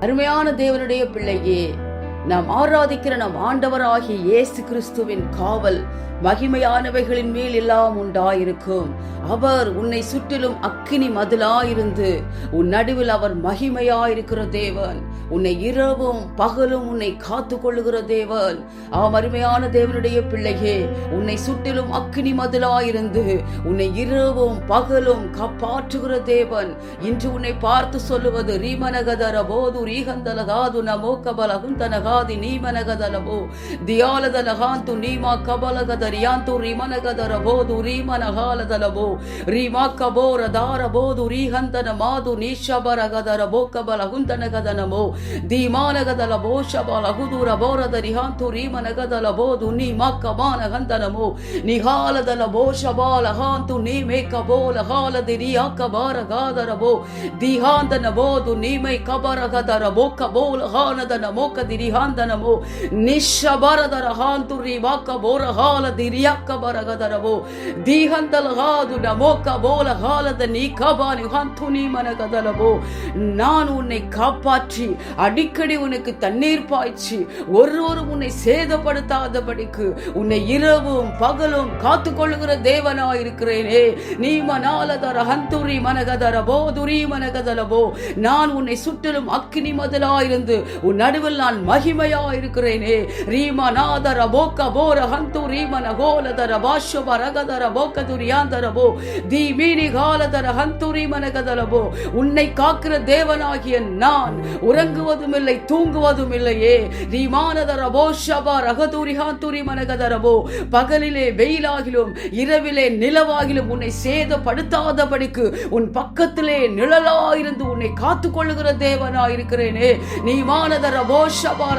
அருமையான தேவனுடைய பிள்ளையே. நாம் ஆராதிக்கிற நம் ஆண்டவராகிய இயேசு கிறிஸ்துவின் காவல் மகிமையானவைகளின் மேல் எல்லாம் உண்டாயிருக்கும். அவர் உன்னை சுற்றிலும் அக்கினி மதிலாயிருந்து உன் நடுவில் அவர் மகிமையாயிருக்கிற தேவன். உன்னை இரவும் பகலும் உன்னை காத்து கொள்ளுகிற தேவன். ஆம் அருமையான தேவனுடைய பிள்ளையே உன்னை சுற்றிலும் அக்கினி மதிலாயிருந்து உன்னை இரவும் பகலும் காப்பாற்றுகிற தேவன். இன்று உன்னை பார்த்து சொல்லுவது ரீமனகதர போது ரீகந்தலகாது ರಿಯಾದಿ ನೀಮನಗದಲಬೋ ದಿಯಾಲದಲ ಹಾಂತು ನೀಮ ಕಬಲಗದ ರಿಯಾಂತು ರಿಮನಗದರಬೋದು ರೀಮನಹಾಲದಲಬೋ ರೀಮಾ ಕಬೋರ ದಾರಬೋದು ರೀಹಂತನ ಮಾದು ನೀಶಬರಗದರಬೋ ಕಬಲ ಹುಂತನಗದನಮೋ ದೀಮಾನಗದಲಬೋ ಶಬಲ ಹುದೂರ ಬೋರದ ರಿಹಾಂತು ರೀಮನಗದಲಬೋದು ನೀಮ ಕಮಾನ ಹಂತನಮೋ ನಿಹಾಲದಲಬೋ ಶಬಾಲ ಹಾಂತು ನೀಮೇ ಕಬೋಲ ಹಾಲದಿ ರಿಯಾ ಕಬಾರ ಗಾದರಬೋ ದಿಹಾಂತನಬೋದು ನೀಮೈ ಕಬರಗದರಬೋ ಕಬೋಲ ಹಾನದನ ಮೋಕದಿರಿಹಾ హాందనము నిశ్శబరదర హాంతురి వాక బోరహాల దిరియక్క బరగదరము దీహంతల హాదు నమోక బోల హాలద నీ కబాని హంతుని మనగదలము நான் உன்னை காப்பாற்றி அடிக்கடி உனக்கு தண்ணீர் பாய்ச்சி ஒருவரும் உன்னை சேதப்படுத்தாதபடிக்கு உன்னை இரவும் பகலும் காத்து கொள்ளுகிற தேவனா இருக்கிறேனே நீ மனாலதர ஹந்துரி மனகதர போதுரி மனகதரபோ நான் உன்னை சுற்றிலும் அக்கினி மதலாயிருந்து உன் நடுவில் நான் மகிமை மகிமையா இருக்கிறேனே ரீமநாதர போக்க போர ஹந்து ரீமன கோலதர பாஷ்யப ரகதர போக்க துரியாந்தரபோ தி மீனி காலதர ரீமன கதலபோ. உன்னை காக்கிற தேவனாகிய நான் உறங்குவதும் இல்லை தூங்குவதும் இல்லையே ரீமானதர போஷப ரகதுரி ஹாந்துரி மனகதரபோ பகலிலே வெயிலாகிலும் இரவிலே நிலவாகிலும் உன்னை சேதப்படுத்தாதபடிக்கு உன் பக்கத்திலே நிழலாயிருந்து உன்னை காத்துக்கொள்ளுகிற தேவனாயிருக்கிறேனே. நீ மானதர போஷபா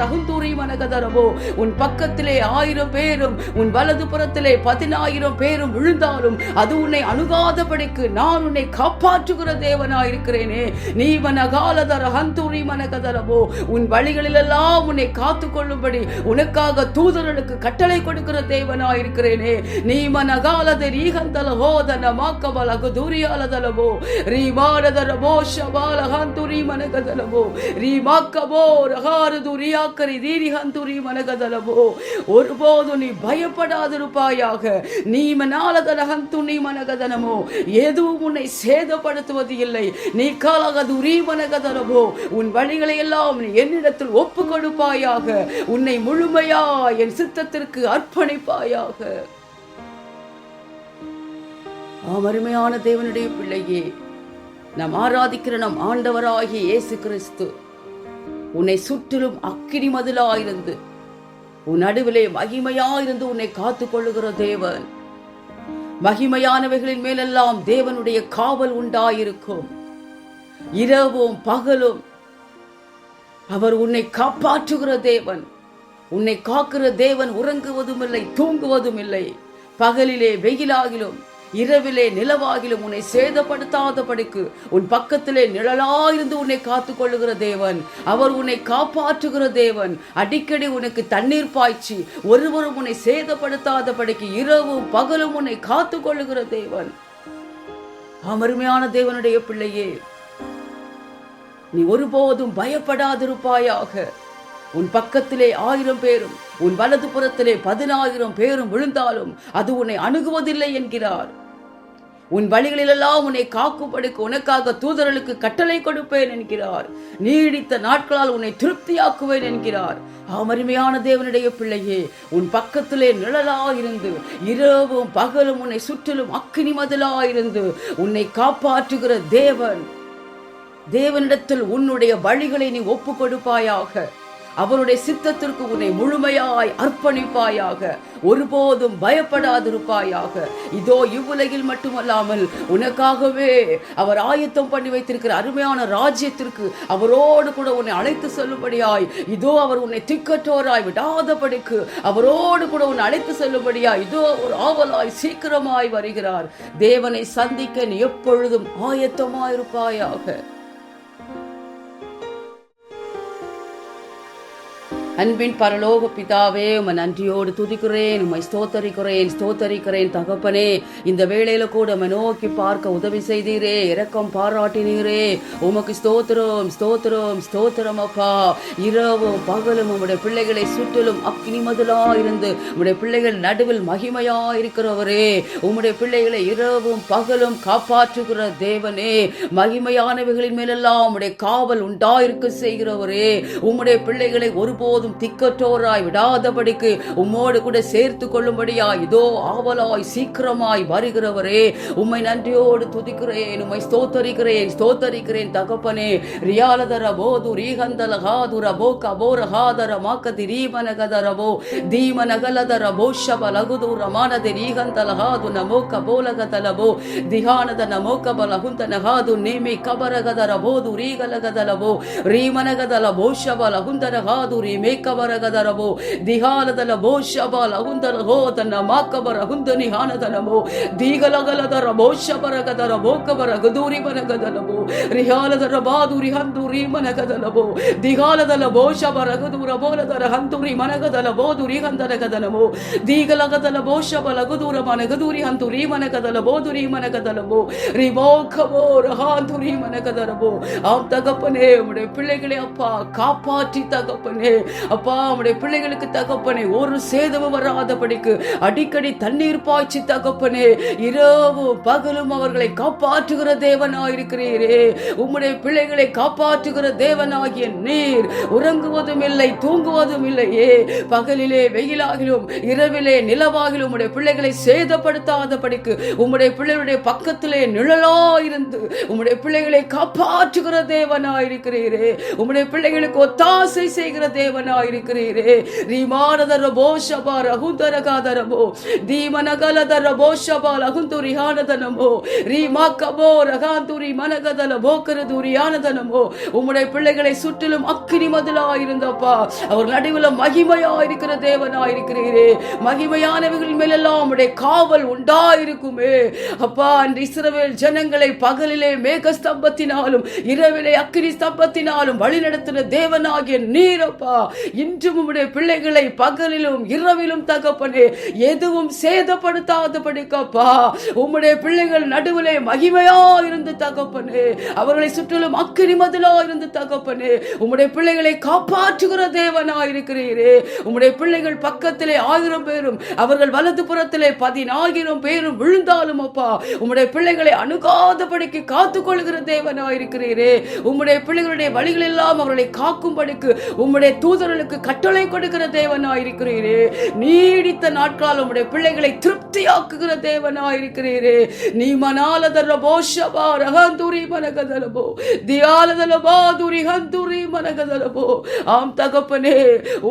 உன் பக்கத்திலே ஆயிரம் பேரும் உன் வலது புறத்திலே பதினாயிரம் பேரும் விழுந்தாலும் அது உன்னை அணுகாதபடிக்கு நான் உன்னை காப்பாற்றுகிற தேவனாயிருக்கிறேனே. நீ மனகாலதர ஹந்தூரி மனகதரவோ உன் வழிகளிலெல்லாம் உன்னை காத்து கொள்ளும்படி உனக்காக தூதர்களுக்கு கட்டளை கொடுக்கிற தேவனாயிருக்கிறேனே. நீ மனகாலத ரீகந்தல ஹோதன மாக்கபலகு தூரியாலதலபோ ரீமானதரவோ ஷபால ஹந்துரி மனகதலபோ ரகாரதுரியா ரகாரு தீரிகந்துரி தீரி ஒருபோது நீ பயப்படாதிருப்பாயாக. நீ மனாலதர ஹந்துனி மனகதனமோ எதுவும் உன்னை சேதப்படுத்துவது இல்லை. நீ காலகது உரீமனகதனமோ உன் வழிகளை எல்லாம் நீ என்னிடத்தில் ஒப்பு கொடுப்பாயாக உன்னை முழுமையா என் சித்தத்திற்கு அர்ப்பணிப்பாயாக. ஆம் அருமையான தேவனுடைய பிள்ளையே நாம் ஆராதிக்கிற நம் ஆண்டவராகிய இயேசு கிறிஸ்து. உன்னை சுற்றிலும் அக்கினி மதிலாயிருந்து உன் நடுவிலே மகிமையாயிருந்து உன்னை காத்துக் கொள்ளுகிற தேவன். மகிமையானவைகளின் மேலெல்லாம் தேவனுடைய காவல் உண்டாயிருக்கும். இரவும் பகலும் அவர் உன்னை காப்பாற்றுகிற தேவன். உன்னை காக்கிற தேவன் உறங்குவதும் இல்லை தூங்குவதும் இல்லை பகலிலே வெயிலாகிலும் இரவிலே நிலவாகிலும் உன்னை சேதப்படுத்தாதபடிக்கு உன் பக்கத்திலே நிழலாயிருந்து உன்னை காத்துக் கொள்ளுகிற தேவன். அவர் உன்னை காப்பாற்றுகிற தேவன். அடிக்கடி உனக்கு தண்ணீர் பாய்ச்சி ஒருவரும் உன்னை சேதப்படுத்தாதபடிக்கு இரவும் பகலும் உன்னை காத்துக் கொள்ளுகிற தேவன். அமருமையான தேவனுடைய பிள்ளையே நீ ஒருபோதும் பயப்படாதிருப்பாயாக. உன் பக்கத்திலே ஆயிரம் பேரும் உன் வலது புறத்திலே பதினாயிரம் பேரும் விழுந்தாலும் அது உன்னை அணுகுவதில்லை என்கிறார். உன் வழிகளிலெல்லாம் உன்னை காக்கும்படிக்கு உனக்காக தூதர்களுக்கு கட்டளை கொடுப்பேன் என்கிறார். நீடித்த நாட்களால் உன்னை திருப்தியாக்குவேன் என்கிறார். அமருமையான தேவனுடைய பிள்ளையே உன் பக்கத்திலே நிழலாயிருந்து இரவும் பகலும் உன்னை சுற்றிலும் அக்கினி மதிலாயிருந்து உன்னை காப்பாற்றுகிற தேவன். தேவனிடத்தில் உன்னுடைய வழிகளை நீ ஒப்பு கொடுப்பாயாக அவருடைய சித்தத்திற்கு உன்னை முழுமையாய் அர்ப்பணிப்பாயாக ஒருபோதும் பயப்படாதிருப்பாயாக. இதோ இவ்வுலகில் மட்டுமல்லாமல் உனக்காகவே அவர் ஆயத்தம் பண்ணி வைத்திருக்கிற அருமையான ராஜ்யத்திற்கு அவரோடு கூட உன்னை அழைத்து செல்லும்படியாய் இதோ அவர் உன்னை திக்கற்றோராய் விடாதபடிக்கு அவரோடு கூட உன்னை அழைத்து செல்லும்படியாய் இதோ ஒரு ஆவலாய் சீக்கிரமாய் வருகிறார். தேவனை சந்திக்க நீ எப்பொழுதும் ஆயத்தமாயிருப்பாயாக. அன்பின் பரலோக பிதாவே உமை நன்றியோடு துதிக்கிறேன் உம்மை ஸ்தோத்தரிக்கிறேன் ஸ்தோத்தரிக்கிறேன் தகப்பனே. இந்த வேளையில கூட உமை நோக்கி பார்க்க உதவி செய்தீரே இரக்கம் பாராட்டினீரே. உமக்கு ஸ்தோத்திரம் ஸ்தோத்திரம் ஸ்தோத்திரம் அப்பா. இரவும் பகலும் உம்முடைய பிள்ளைகளை சுற்றிலும் அக்னி மதுலா இருந்து உம்முடைய பிள்ளைகள் நடுவில் மகிமையா இருக்கிறவரே உம்முடைய பிள்ளைகளை இரவும் பகலும் காப்பாற்றுகிற தேவனே. மகிமையானவைகளின் மேலெல்லாம் உம்முடைய காவல் உண்டாயிருக்க செய்கிறவரே. உம்முடைய பிள்ளைகளை ஒருபோதும் யாரும் திக்கற்றோராய் விடாதபடிக்கு உம்மோடு கூட சேர்த்து கொள்ளும்படியா இதோ ஆவலாய் சீக்கிரமாய் வருகிறவரே. உம்மை நன்றியோடு துதிக்கிறேன் உம்மை ஸ்தோத்தரிக்கிறேன் ஸ்தோத்தரிக்கிறேன் தகப்பனே. ரியாலதர போது ரீகந்தல ஹாதுர போ கபோர ஹாதர மாக்கதி ரீமனகதரபோ தீமனகலதர போஷப லகுதூர மானதி ரீகந்தல ஹாது நமோ கபோலகதலபோ திகானத நமோ கபலகுந்த நகாது நேமி கபரகதர போது ரீகலகதலபோ ரீமனகதல போஷப லகுந்தர காது ரீமே ಹಾದು ರೀಮೇಕಬರಗದರಬೋ ದಿಹಾನದಲ ಬೋಷಬ ಲಹುಂದರ ಹೋ ತನ್ನ ಮಾಕಬರ ಹುಂದನಿ ಹಾನದನಮೋ ದೀಗಲಗಲದರ ಬೋಷಬರಗದರ ಬೋಕಬರ ಗದೂರಿ ಬರಗದಲಬೋ ರಿಹಾಲದರ ಬಾದುರಿ ಹಂದೂರಿ ಮನಗದಲಬೋ ದಿಗಾಲದಲ ಬೋಷಬರ ಗದೂರ ಬೋಲದರ ಹಂತುರಿ ಮನಗದಲ ಬೋದುರಿ ಹಂದನಗದಲಬೋ ದೀಗಲಗದಲ ಬೋಷಬಲ ಗದೂರ ಮನಗದೂರಿ ಹಂತುರಿ ಮನಗದಲ ಬೋದುರಿ ಮನಗದಲಬೋ ரிமோகமோ ரஹாந்துரி மனகதரபோ ஆம் தகப்பனே உம்முடைய பிள்ளைகளை அப்பா காப்பாற்றி தகப்பனே அப்பா உம்முடைய பிள்ளைகளுக்கு தகப்பனே ஒரு சேதமும் வராதபடிக்கு அடிக்கடி தண்ணீர் பாய்ச்சி தகப்பனே இரவு பகலும் அவர்களை காப்பாற்றுகிற தேவனாயிருக்கிறீரே. உம்முடைய பிள்ளைகளை காப்பாற்றுகிற தேவனாகிய நீர் உறங்குவதும் இல்லை தூங்குவதும் இல்லையே. பகலிலே வெயிலாகிலும் இரவிலே நிலவாகிலும் உம்முடைய பிள்ளைகளை சேதப்படுத்தாதபடிக்கு உம்முடைய பிள்ளைகளுடைய பக்கத்திலே நிழலாயிருந்து உம்முடைய பிள்ளைகளை காப்பாற்றுகிற தேவனாயிருக்கிறீரே. உம்முடைய பிள்ளைகளுக்கு ஒத்தாசை செய்கிற தேவன் இருக்கிறீரே ரீமானதரபோ ஷபா ரகுந்தரகாதரபோ தீமனகலதரபோ ஷபா லகுந்துரியானதனமோ ரீமாக்கபோ ரகாந்துரி மனகதலபோ கருதுரியானதனமோ உம்முடைய பிள்ளைகளை சுற்றிலும் அக்கினி மதிலாயிருந்தப்பா அவர் நடுவில் மகிமையா இருக்கிற தேவனா இருக்கிறீரே மகிமையானவைகள் மேலெல்லாம் உம்முடைய காவல் உண்டாயிருக்குமே. அப்பா அன்று இஸ்ரவேல் ஜனங்களை பகலிலே மேக ஸ்தம்பத்தினாலும் இரவிலே அக்கினி ஸ்தம்பத்தினாலும் வழிநடத்தின தேவனாகிய நீரப்பா. இன்றும் உம்முடைய பிள்ளைகளை பகலிலும் இரவிலும் தகப்பனே எதுவும் சேதப்படுத்தாதபடிக்கப்பா. உம்முடைய பிள்ளைகள் நடுவிலே மகிமையா இருந்து தகப்பனே அவர்களை சுற்றிலும் அக்கினி மதிலா இருந்து தகப்பனே உம்முடைய பிள்ளைகளை காப்பாற்றுகிற தேவனா இருக்கிறீரே உம்முடைய பிள்ளைகள் பக்கத்திலே ஆயிரம் பேரும் அவர்கள் வலது புறத்திலே பதினாயிரம் பேரும் விழுந்தாலும் அப்பா உம்முடைய பிள்ளைகளை அணுகாதபடிக்கு காத்துக் கொள்கிற தேவனா இருக்கிறீரே உம்முடைய பிள்ளைகளுடைய வழிகள் எல்லாம் அவர்களை காக்கும்படிக்கு உம்முடைய தூதர் தூதர்களுக்கு கட்டளை கொடுக்கிற தேவனா இருக்கிறீரே நீடித்த நாட்கால் உம்முடைய பிள்ளைகளை திருப்தியாக்குகிற தேவனா இருக்கிறீரே நீ தரபோ ஷபா ரகந்துரி மனகதலபோ. தியால தியாலதலபா துரி ஹந்துரி மனகதலபோ. ஆம் தகப்பனே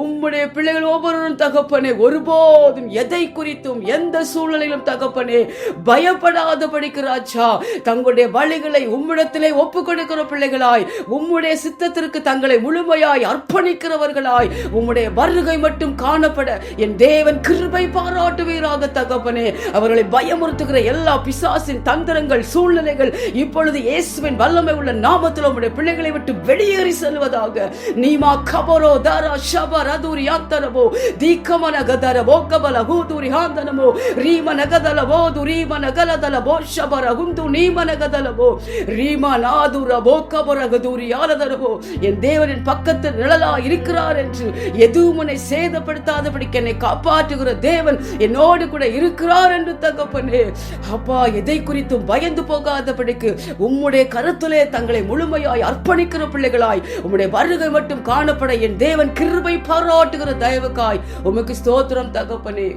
உம்முடைய பிள்ளைகள் ஒவ்வொருவரும் தகப்பனே ஒருபோதும் எதை குறித்தும் எந்த சூழ்நிலையிலும் தகப்பனே பயப்படாத படிக்கிறாச்சா தங்களுடைய வழிகளை உம்மிடத்திலே ஒப்பு கொடுக்கிற பிள்ளைகளாய் உம்முடைய சித்தத்திற்கு தங்களை முழுமையாய் அர்ப்பணிக்கிறவர்கள் அர்ப்பணிக்கிறவர்களாய் உம்முடைய வருகை மட்டும் காணப்பட என் தேவன் கிருபை பாராட்டுவீராக தகப்பனே. அவர்களை பயமுறுத்துகிற எல்லா பிசாசின் தந்திரங்கள் சூழ்நிலைகள் இப்பொழுது இயேசுவின் வல்லமை உள்ள நாமத்தில் உம்முடைய பிள்ளைகளை விட்டு வெளியேறி செல்வதாக. நீமா கபரோ தாரா ஷப ரதுரி யாத்தரவோ தீக்கம நகதர போக்கபல ஹூதுரி ஹாந்தனமோ ரீம நகதலபோ துரீம நகலதல போ ஷபர குந்து நீம நகதலபோ ரீம நாதுர போக்கபர கதூரி யாரதரபோ என் தேவனின் பக்கத்தில் நிழலா இருக்கிறார் என்று எதுவும் உன்னை சேதப்படுத்தாதபடிக்கு என்னை காப்பாற்றுகிற தேவன் என்னோடு கூட இருக்கிறார் என்று தகப்பனே. அப்பா எதை குறித்தும் பயந்து போகாதபடிக்கு உம்முடைய கருத்திலே தங்களை முழுமையாய் அர்ப்பணிக்கிற பிள்ளைகளாய் உம்முடைய வருகை மட்டும் காணப்பட என் தேவன் கிருபை பாராட்டுகிற தயவுக்காய் உமக்கு ஸ்தோத்திரம் தகப்பனே.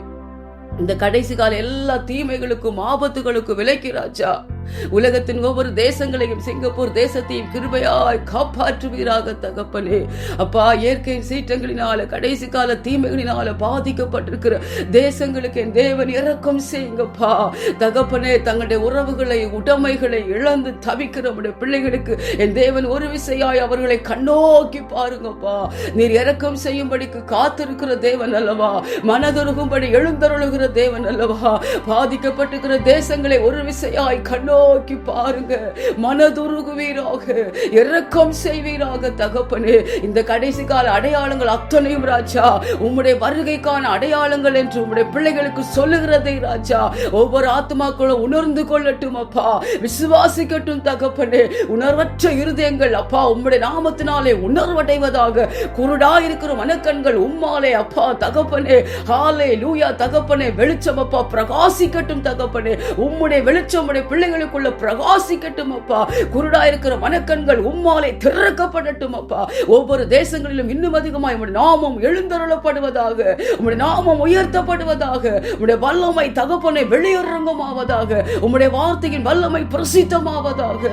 இந்த கடைசி கால எல்லா தீமைகளுக்கும் ஆபத்துகளுக்கும் விலைக்கு ராஜா. உலகத்தின் ஒவ்வொரு தேசங்களையும் சிங்கப்பூர் தேசத்தையும் கிருபையாய் காப்பாற்றுவீராக தகப்பனே. அப்பா இயற்கை சீற்றங்களினால கடைசி கால தீமைகளினால பாதிக்கப்பட்டிருக்கிற தேசங்களுக்கு என் தேவன் இறக்கம் செய்யுங்கப்பா. தகப்பனே தங்களுடைய உறவுகளை உடைமைகளை இழந்து தவிக்கிற நம்முடைய பிள்ளைகளுக்கு என் தேவன் ஒரு விசையாய் அவர்களை கண்ணோக்கி பாருங்கப்பா. நீர் இறக்கம் செய்யும்படிக்கு காத்திருக்கிற தேவன் அல்லவா? மனதுருகும்படி எழுந்தருளுகிற தேவன் அல்லவா? பாதிக்கப்பட்டிருக்கிற தேசங்களை ஒரு விசையாய் கண்ணோ நோக்கி பாருங்க. மனதுருகுவீராக. இறக்கம் செய்வீராக தகப்பனே. இந்த கடைசி கால அடையாளங்கள் அத்தனையும் ராஜா. உம்முடைய வருகைக்கான அடையாளங்கள் என்று உம்முடைய பிள்ளைகளுக்கு சொல்லுகிறதை ராஜா. ஒவ்வொரு ஆத்மாக்களும் உணர்ந்து கொள்ளட்டும் அப்பா. விசுவாசிக்கட்டும் தகப்பனே. உணர்வற்ற இருதயங்கள் அப்பா உம்முடைய நாமத்தினாலே உணர்வடைவதாக குருடா இருக்கிற மனக்கண்கள் உம்மாலே அப்பா தகப்பனே. ஹாலே லூயா தகப்பனே. வெளிச்சம் அப்பா பிரகாசிக்கட்டும் தகப்பனே. உம்முடைய வெளிச்சம் உடைய பிள்ளைகள் பிள்ளைகளுக்குள்ள பிரகாசிக்கட்டும் அப்பா. குருடா இருக்கிற மனக்கண்கள் உம்மாலே திறக்கப்படட்டும் அப்பா. ஒவ்வொரு தேசங்களிலும் இன்னும் அதிகமாய் உம்முடைய நாமம் எழுந்தருளப்படுவதாக உம்முடைய நாமம் உயர்த்தப்படுவதாக உம்முடைய வல்லமை தகப்பனை வெளியரங்கமாவதாக உம்முடைய வார்த்தையின் வல்லமை பிரசித்தமாவதாக.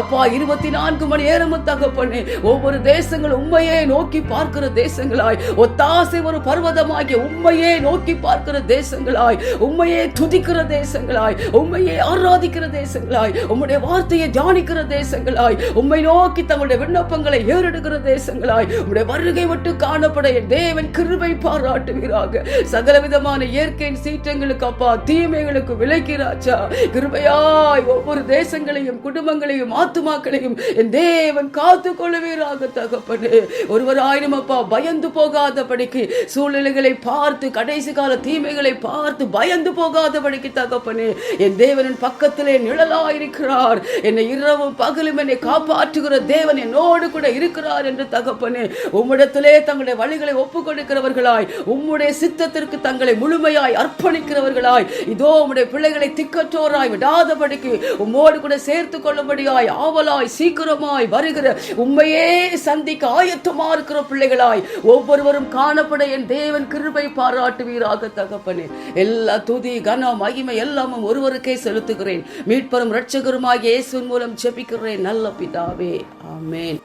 அப்பா இருபத்தி நான்கு மணி நேரமும் தகப்பனே ஒவ்வொரு தேசங்களும் உண்மையே நோக்கி பார்க்கிற தேசங்களாய் ஒத்தாசை ஒரு பர்வதமாகிய உண்மையே நோக்கி பார்க்கிற தேசங்களாய் உண்மையே துதிக்கிற தேசங்களாய் உண்மையே ஆராதிக்கிற தேசங்களாய். உம்முடைய வார்த்தையை தியானிக்கிற தேசங்களாய். உம்மை நோக்கி தங்களுடைய விண்ணப்பங்களை ஏறெடுக்கிற தேசங்களாய். உம்முடைய வருகை விட்டு காணப்பட என் தேவன் கிருபை பாராட்டுவீராக. சகலவிதமான இயற்கையின் சீற்றங்களுக்கு அப்பா தீமைகளுக்கு விலைக்கிறாச்சா கிருபையாய் ஒவ்வொரு தேசங்களையும் குடும்பங்களையும் ஆத்துமாக்களையும் என் தேவன் காத்து கொள்ளுவீராக தகப்பனு. ஒருவராயினும் அப்பா பயந்து போகாதபடிக்கு சூழ்நிலைகளை பார்த்து கடைசி கால தீமைகளை பார்த்து பயந்து போகாதபடிக்கு தகப்பனு. என் தேவனின் பக்கத்திலே நிழல் இருக்கிறார் என்னை இரவும் பகலும் என்னை காப்பாற்றுகிற தேவன் என்னோடு கூட இருக்கிறார் என்று தகப்பனே உம்மிடத்திலே தங்களுடைய வழிகளை ஒப்புக் கொடுக்கிறவர்களாய் உம்முடைய சித்தத்திற்கு தங்களை முழுமையாய் அர்ப்பணிக்கிறவர்களாய் இதோ உம்முடைய பிள்ளைகளை திக்கற்றோராய் விடாதபடிக்கு உம்மோடு கூட சேர்த்து கொள்ளும்படியாய் ஆவலாய் சீக்கிரமாய் வருகிற உண்மையே சந்திக்க ஆயத்தமா இருக்கிற பிள்ளைகளாய் ஒவ்வொருவரும் காணப்பட என் தேவன் கிருபை பாராட்டுவீராக தகப்பனே. எல்லா துதி கனம் மகிமை எல்லாமும் ஒருவருக்கே செலுத்துகிறேன். மீட்பு மீட்பரும் இரட்சகருமாகிய இயேசுவின் மூலம் ஜெபிக்கிறேன். நல்ல பிதாவே. ஆமேன்.